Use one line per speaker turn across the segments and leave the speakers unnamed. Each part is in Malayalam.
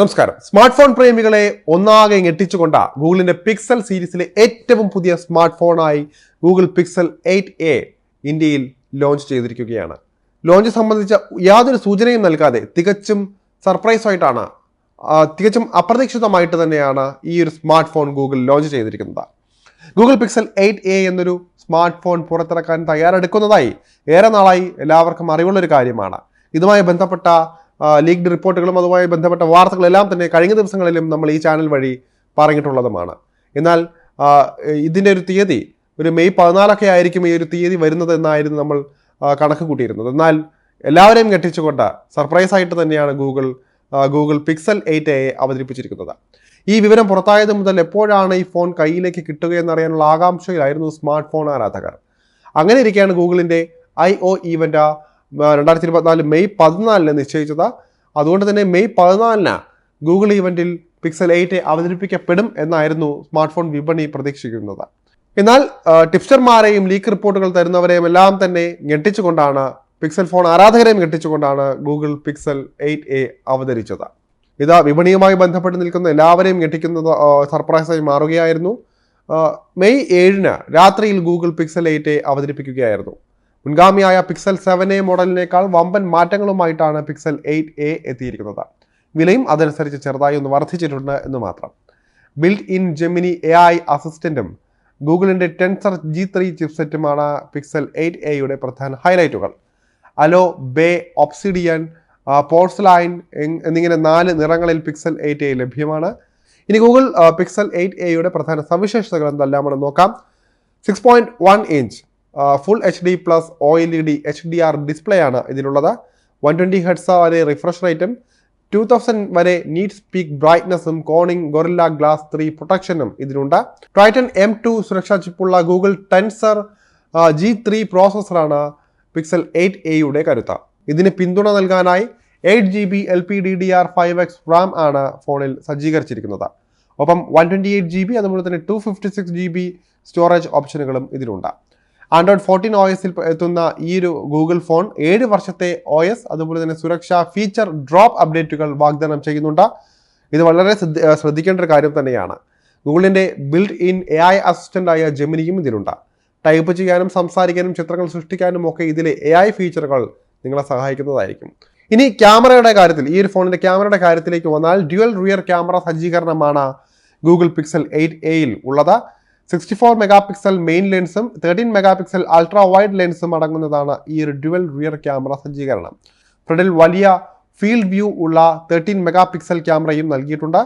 നമസ്കാരം. സ്മാർട്ട് ഫോൺ പ്രേമികളെ ഒന്നാകെ ഞെട്ടിച്ചുകൊണ്ട ഗൂഗിളിന്റെ പിക്സൽ സീരീസിലെ ഏറ്റവും പുതിയ സ്മാർട്ട് ഫോണായി ഗൂഗിൾ പിക്സൽ എയ്റ്റ് എ ഇന്ത്യയിൽ ലോഞ്ച് ചെയ്തിരിക്കുകയാണ്. ലോഞ്ച് സംബന്ധിച്ച യാതൊരു സൂചനയും നൽകാതെ തികച്ചും സർപ്രൈസ് ആയിട്ടാണ് തികച്ചും അപ്രതീക്ഷിതമായിട്ട് തന്നെയാണ് ഈ ഒരു സ്മാർട്ട് ഫോൺ ഗൂഗിൾ ലോഞ്ച് ചെയ്തിരിക്കുന്നത്. ഗൂഗിൾ പിക്സൽ എയ്റ്റ് എ എന്നൊരു സ്മാർട്ട് ഫോൺ പുറത്തിറക്കാൻ തയ്യാറെടുക്കുന്നതായി ഏറെ നാളായി എല്ലാവർക്കും അറിവുള്ളൊരു കാര്യമാണ്. ഇതുമായി ബന്ധപ്പെട്ട ലീഗ്ഡ് റിപ്പോർട്ടുകളും അതുമായി ബന്ധപ്പെട്ട വാർത്തകളെല്ലാം തന്നെ കഴിഞ്ഞ ദിവസങ്ങളിലും നമ്മൾ ഈ ചാനൽ വഴി പറഞ്ഞിട്ടുള്ളതുമാണ്. എന്നാൽ ഇതിന്റെ ഒരു തീയതി ഒരു മെയ് പതിനാലൊക്കെ ആയിരിക്കും ഈ ഒരു തീയതി വരുന്നത് എന്നായിരുന്നു നമ്മൾ കണക്ക് കൂട്ടിയിരുന്നത്. എന്നാൽ എല്ലാവരെയും ഞെട്ടിച്ചുകൊണ്ട് സർപ്രൈസ് ആയിട്ട് തന്നെയാണ് Google Google Pixel eight A അവതരിപ്പിച്ചിരിക്കുന്നത്. ഈ വിവരം പുറത്തായത് മുതൽ എപ്പോഴാണ് ഈ ഫോൺ കയ്യിലേക്ക് കിട്ടുക എന്നറിയാനുള്ള ആകാംക്ഷയിലായിരുന്നു സ്മാർട്ട് ഫോൺ ആരാധകർ. അങ്ങനെ ഇരിക്കുകയാണ് ഗൂഗിളിന്റെ ഐ ഒ ഈവന്റ് രണ്ടായിരത്തി ഇരുപത്തിനാല് മെയ് പതിനാലിന് നിശ്ചയിച്ചത്. അതുകൊണ്ട് തന്നെ മെയ് പതിനാലിന് ഗൂഗിൾ ഈവന്റിൽ പിക്സൽ എയ്റ്റ് അവതരിപ്പിക്കപ്പെടും എന്നായിരുന്നു സ്മാർട്ട് ഫോൺ വിപണി പ്രതീക്ഷിക്കുന്നത്. എന്നാൽ ടിപ്സ്റ്റർമാരെയും ലീക്ക് റിപ്പോർട്ടുകൾ തരുന്നവരെയും എല്ലാം തന്നെ ഞെട്ടിച്ചുകൊണ്ടാണ് പിക്സൽ ഫോൺ ആരാധകരെയും ഞെട്ടിച്ചുകൊണ്ടാണ് ഗൂഗിൾ പിക്സൽ എയ്റ്റ് എ അവതരിച്ചത്. ഇത് വിപണിയുമായി ബന്ധപ്പെട്ട് നിൽക്കുന്ന എല്ലാവരെയും ഞെട്ടിക്കുന്നത് സർപ്രൈസായി മാറുകയായിരുന്നു. മെയ് ഏഴിന് രാത്രിയിൽ ഗൂഗിൾ പിക്സൽ എയ്റ്റ് എ അവതരിപ്പിക്കുകയായിരുന്നു. മുൻഗാമിയായ പിക്സൽ സെവൻ എ മോഡലിനേക്കാൾ വമ്പൻ മാറ്റങ്ങളുമായിട്ടാണ് പിക്സൽ എയ്റ്റ് എ എത്തിയിരിക്കുന്നത്. വിലയും അതനുസരിച്ച് ചെറുതായി ഒന്ന് വർദ്ധിച്ചിട്ടുണ്ട് എന്ന് മാത്രം. Build in Gemini A I അസിസ്റ്റന്റും ഗൂഗിളിന്റെ ടെൻസർ ജി ത്രീ ചിപ്സെറ്റുമാണ് പിക്സൽ എയ്റ്റ് എയുടെ പ്രധാന ഹൈലൈറ്റുകൾ അലോ ബേ ഒപ്സിഡിയൻ പോർസലൈൻ എന്നിങ്ങനെ നാല് നിറങ്ങളിൽ പിക്സൽ എയ്റ്റ് എ ലഭ്യമാണ്. ഇനി ഗൂഗിൾ പിക്സൽ എയ്റ്റ് എയുടെ പ്രധാന സവിശേഷതകൾ എന്തെല്ലാമാണ് നോക്കാം. Six point one inch full H D plus O L E D H D R display ആണ് ഇതിലുള്ളത്. വൺ ട്വന്റി ഹെഡ്സ വരെ റിഫ്രഷ് റേറ്റും ടു തൗസൻഡ് വരെ നീറ്റ് സ്പീക്ക് ബ്രൈറ്റ്നസ്സും കോണിംഗ് ഗൊറില്ല ഗ്ലാസ് ത്രീ പ്രൊട്ടക്ഷനും ഇതിനുണ്ട് ട്രൈറ്റൻ എം ടു സുരക്ഷാ ചിപ്പുള്ള ഗൂഗിൾ ടെൻസർ ജി ത്രീ പ്രോസസ്സറാണ് പിക്സൽ എയ്റ്റ് എയുടെ കരുത്ത. ഇതിന് പിന്തുണ നൽകാനായി eight G B L P D D R five X RAM ആണ് ഫോണിൽ സജ്ജീകരിച്ചിരിക്കുന്നത്. ഒപ്പം one twenty eight G B അതുപോലെ തന്നെ two fifty six G B storage ഓപ്ഷനുകളും ഇതിലുണ്ട്. ആൻഡ്രോയിഡ് ഫോർട്ടീൻ ഒ എസിൽ എത്തുന്ന ഈ ഒരു ഗൂഗിൾ ഫോൺ ഏഴ് വർഷത്തെ ഒ എസ് അതുപോലെ തന്നെ സുരക്ഷാ ഫീച്ചർ ഡ്രോപ്പ് അപ്ഡേറ്റുകൾ വാഗ്ദാനം ചെയ്യുന്നുണ്ട്. ഇത് വളരെ ശ്രദ്ധിക്കേണ്ട ഒരു കാര്യം തന്നെയാണ്. ഗൂഗിളിന്റെ ബിൽഡ് ഇൻ എ ഐ അസിസ്റ്റന്റായ ജെമിനിയും ഇതിലുണ്ട്. ടൈപ്പ് ചെയ്യാനും സംസാരിക്കാനും ചിത്രങ്ങൾ സൃഷ്ടിക്കാനും ഒക്കെ ഇതിലെ എ ഐ ഫീച്ചറുകൾ നിങ്ങളെ സഹായിക്കുന്നതായിരിക്കും. ഇനി ക്യാമറയുടെ കാര്യത്തിൽ ഈ ഒരു ഫോണിന്റെ ക്യാമറയുടെ കാര്യത്തിലേക്ക് വന്നാൽ ഡ്യുവൽ റിയർ ക്യാമറ സജ്ജീകരണമാണ് ഗൂഗിൾ പിക്സൽ എയ്റ്റ് എയിൽ ഉള്ളത്. Sixty four mega pixel main ലെൻസും thirteen mega pixel ultra wide ലെൻസും അടങ്ങുന്നതാണ് ഈ ഒരു ഡ്യുവൽ റിയർ ക്യാമറ സജ്ജീകരണം. ഫ്രണ്ടിൽ വലിയ ഫീൽഡ് വ്യൂ ഉള്ള തേർട്ടീൻ മെഗാ പിക്സൽ ക്യാമറയും നൽകിയിട്ടുണ്ട്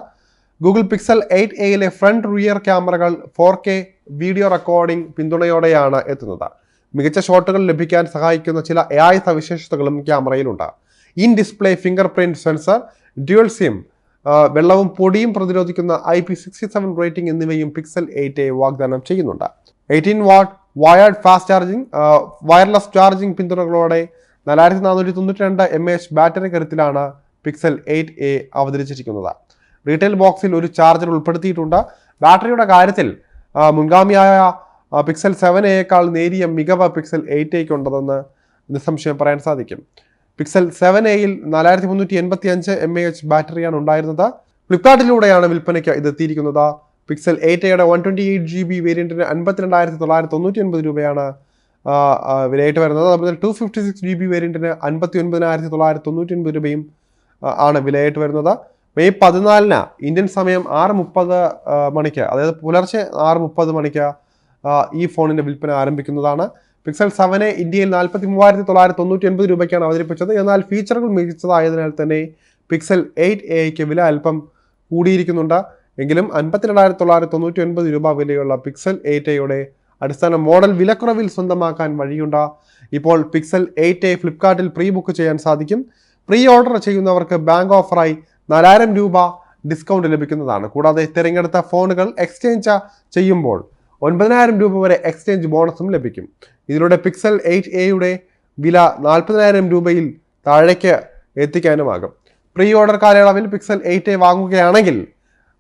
ഗൂഗിൾ പിക്സൽ എയ്റ്റ് എയിലെ ഫ്രണ്ട് റിയർ ക്യാമറകൾ ഫോർ കെ വീഡിയോ റെക്കോർഡിംഗ് പിന്തുണയോടെയാണ് എത്തുന്നത്. മികച്ച ഷോട്ടുകൾ ലഭിക്കാൻ സഹായിക്കുന്ന ചില എ ഐ സവിശേഷതകളും ക്യാമറയിലുണ്ട് in display finger print sensor dual SIM വെള്ളവും പൊടിയും പ്രതിരോധിക്കുന്ന I P sixty seven rating എന്നിവയും പിക്സൽ എയ്റ്റ് എ വാഗ്ദാനം ചെയ്യുന്നുണ്ട്. Eighteen watt wired fast charging wireless charging പിന്തുണകളോടെ നാലായിരത്തി നാനൂറ്റി തൊണ്ണൂറ്റി രണ്ട് എം എച്ച് ബാറ്ററി കരുത്തിലാണ് പിക്സൽ എയ്റ്റ് എ അവതരിച്ചിരിക്കുന്നത് റീറ്റെയിൽ ബോക്സിൽ ഒരു ചാർജർ ഉൾപ്പെടുത്തിയിട്ടുണ്ട്. ബാറ്ററിയുടെ കാര്യത്തിൽ മുൻഗാമിയായ പിക്സൽ സെവൻ എയേക്കാൾ നേരിയ മികവ് പിക്സൽ എയ്റ്റ് എക്ക് ഉണ്ടെന്ന് നിസ്സംശയം പറയാൻ സാധിക്കും. പിക്സൽ സെവൻ എയിൽ നാലായിരത്തി മുന്നൂറ്റി എൺപത്തി അഞ്ച് എം എ എച്ച് ബാറ്ററിയാണ് ഉണ്ടായിരുന്നത്. ഫ്ലിപ്കാർട്ടിലൂടെയാണ് വിൽപ്പനയ്ക്ക് ഇത് എത്തിയിരിക്കുന്നത്. പിക്സൽ എയ്റ്റ് എയുടെ one twenty eight G B വേരിയന്റിന് അൻപത്തിരണ്ടായിരത്തി തൊള്ളായിരത്തി തൊണ്ണൂറ്റി ഒൻപത് രൂപയാണ് വിലയായിട്ട് വരുന്നത്. അതുപോലെ two fifty six G B വേരിയന്റിന് അൻപത്തി ഒൻപതിനായിരത്തി തൊള്ളായിരത്തി തൊണ്ണൂറ്റി ഒൻപത് രൂപയും ആണ് വിലയായിട്ട് വരുന്നത്. മെയ് പതിനാലിന് ഇന്ത്യൻ സമയം ആറ് മുപ്പത് മണിക്ക് അതായത് പുലർച്ചെ ആറ് മുപ്പത് മണിക്ക് ഈ ഫോണിന്റെ വിൽപ്പന ആരംഭിക്കുന്നതാണ്. പിക്സൽ സെവനെ ഇന്ത്യയിൽ നാൽപ്പത്തി മൂവായിരത്തി തൊള്ളായിരത്തി തൊണ്ണൂറ്റി ഒൻപത് രൂപയ്ക്കാണ് അവതരിപ്പിച്ചത്. എന്നാൽ ഫീച്ചറുകൾ മികച്ചതായതിനാൽ തന്നെ പിക്സൽ എയ്റ്റ് എയ്ക്ക് വില അല്പം കൂടിയിരിക്കുന്നുണ്ട്. എങ്കിലും അൻപത്തിരണ്ടായിരത്തി തൊള്ളായിരത്തി തൊണ്ണൂറ്റി ഒൻപത് രൂപ വിലയുള്ള പിക്സൽ എയ്റ്റ് എയുടെ അടിസ്ഥാന മോഡൽ വിലക്കുറവിൽ സ്വന്തമാക്കാൻ വഴിയുണ്ട്. ഇപ്പോൾ പിക്സൽ എയ്റ്റ് എ ഫ്ലിപ്കാർട്ടിൽ പ്രീ ബുക്ക് ചെയ്യാൻ സാധിക്കും. പ്രീ ഓർഡർ ചെയ്യുന്നവർക്ക് ബാങ്ക് ഓഫറായി നാലായിരം രൂപ ഡിസ്കൗണ്ട് ലഭിക്കുന്നതാണ്. കൂടാതെ തിരഞ്ഞെടുത്ത ഫോണുകൾ എക്സ്ചേഞ്ച് ചെയ്യുമ്പോൾ ഒൻപതിനായിരം രൂപ വരെ എക്സ്ചേഞ്ച് ബോണസും ലഭിക്കും. ഇതിലൂടെ പിക്സൽ എയ്റ്റ് എയുടെ വില നാൽപ്പതിനായിരം രൂപയിൽ താഴേക്ക് എത്തിക്കാനുമാകും. പ്രീ ഓർഡർ കാലയളവിൽ പിക്സൽ എയ്റ്റ് എ വാങ്ങുകയാണെങ്കിൽ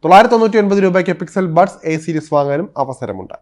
തൊള്ളായിരത്തി തൊണ്ണൂറ്റി ഒൻപത് രൂപയ്ക്ക് പിക്സൽ ബഡ്സ് എ സീരീസ് വാങ്ങാനും അവസരമുണ്ട്.